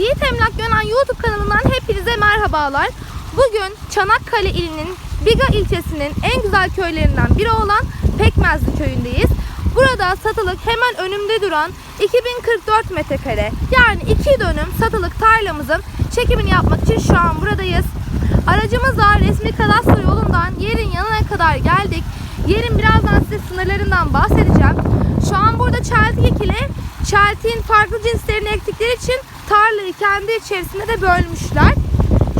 Yiğit Emlak Gönen YouTube kanalından hepinize merhabalar. Bugün Çanakkale ilinin Biga ilçesinin en güzel köylerinden biri olan Pekmezli köyündeyiz. Burada satılık hemen önümde duran 2044 metrekare yani 2 dönüm satılık tarlamızın çekimini yapmak için şu an buradayız. Aracımızla resmi kadastro yolundan yerin yanına kadar geldik. Yerin birazdan size sınırlarından bahsedeceğim. Şu an burada çeltik ekili. Çeltiğin farklı cinslerini ektikleri için tarlayı kendi içerisinde de bölmüşler.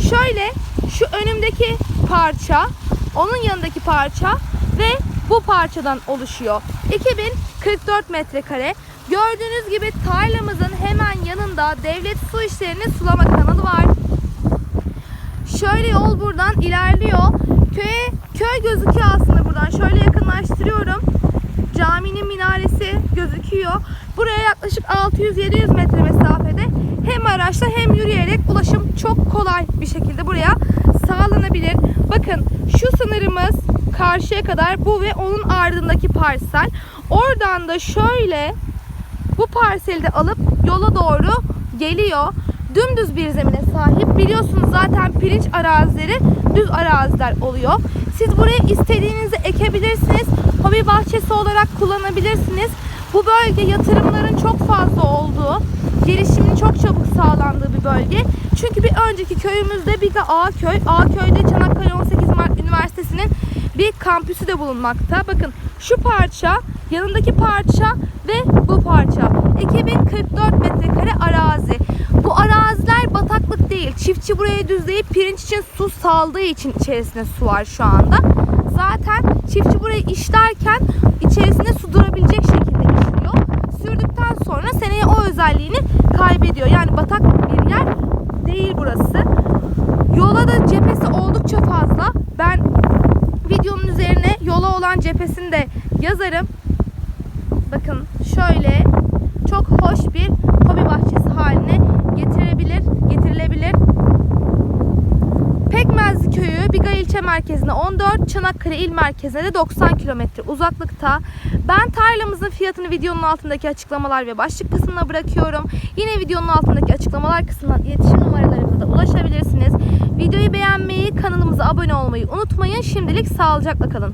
Şöyle şu önümdeki parça, onun yanındaki parça ve bu parçadan oluşuyor. 2044 metrekare. Gördüğünüz gibi tarlamızın hemen yanında devlet su işlerinin sulama kanalı var. Şöyle yol buradan ilerliyor. Köye köy gözüküyor aslında buradan. Şöyle yakınlaştırıyorum. Caminin minaresi gözüküyor. Yaklaşık 600-700 metre mesafede hem araçla hem yürüyerek ulaşım çok kolay bir şekilde buraya sağlanabilir. Bakın şu sınırımız karşıya kadar bu ve onun ardındaki parsel. Oradan da şöyle bu parseli de alıp yola doğru geliyor. Dümdüz bir zemine sahip. Biliyorsunuz zaten pirinç arazileri düz araziler oluyor. Siz buraya istediğinizi ekebilirsiniz. Hobi bahçesi olarak kullanabilirsiniz. Bu bölge yatırımların çok fazla olduğu, gelişimin çok çabuk sağlandığı bir bölge. Çünkü bir önceki köyümüzde bir de Ağköy. Ağköy'de Çanakkale 18 Mart Üniversitesi'nin bir kampüsü de bulunmakta. Bakın şu parça, yanındaki parça ve bu parça. 2044 metrekare arazi. Bu araziler bataklık değil. Çiftçi buraya düzleyip pirinç için su saldığı için içerisinde su var şu anda. Zaten çiftçi burayı işlerken seneye o özelliğini kaybediyor. Yani batak bir yer değil burası. Yola da cephesi oldukça fazla. Ben videonun üzerine yola olan cephesini de yazarım. Bakın şöyle çok hoş bir hobi bahçesi haline getirebilir, getirilebilir. Pekmezli köyü Biga ilçe merkezine 14, Çanakkale il merkezine de 90 kilometre uzaklıkta. Ben tarlamızın fiyatını videonun altındaki açıklamalar ve başlık kısmına bırakıyorum. Yine videonun altındaki açıklamalar kısmından iletişim numaralarımıza ulaşabilirsiniz. Videoyu beğenmeyi, kanalımıza abone olmayı unutmayın. Şimdilik sağlıcakla kalın.